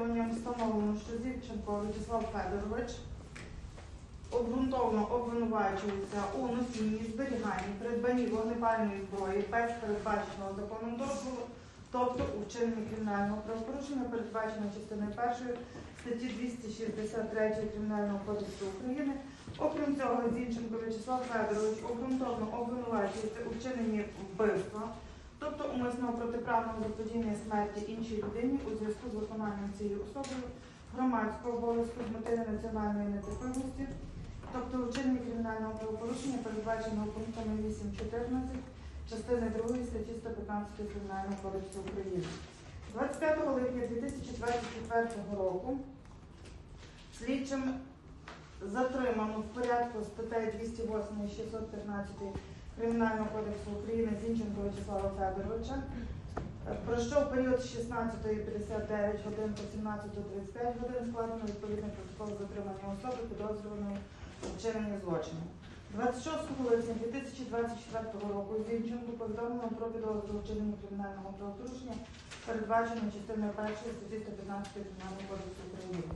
розслідуванням встановлено, що Зівченко Вячеслав Федорович обґрунтовано обвинувачується у носінні, зберіганні, придбанні вогнепальної зброї без передбаченого законом дозволу, тобто у вчиненні кримінального правопорушення, передбаченого частиною першої статті 263 Кримінального кодексу України. Окрім цього, Зінченко Вячеслав Федорович обґрунтовано обвинувачується у вчиненні вбивства, тобто умисного протиправного заподіяння смерті іншій людині у зв'язку з виконанням цією особою громадського обов'язку з мотивів національної нетерпимості, тобто у вчиненні кримінального правопорушення, передбаченого пунктами 8.14 частини 2 статті 115 Кримінального кодексу України. 25 липня 2024 року слідчим затримано в порядку статей 208 і 615 Кримінального кодексу України Зінченко Вячеслава Федоровича, е, пройшов період з 16.59 годин по 17.35 годин складено відповідний протокол затримання особи підозрюваної у злочину. 26 липня 2024 року Зінченку повідомлено про підозру у вчиненні кримінального правопорушення, передбаченого частиною першої статті 115 Кримінального кодексу України.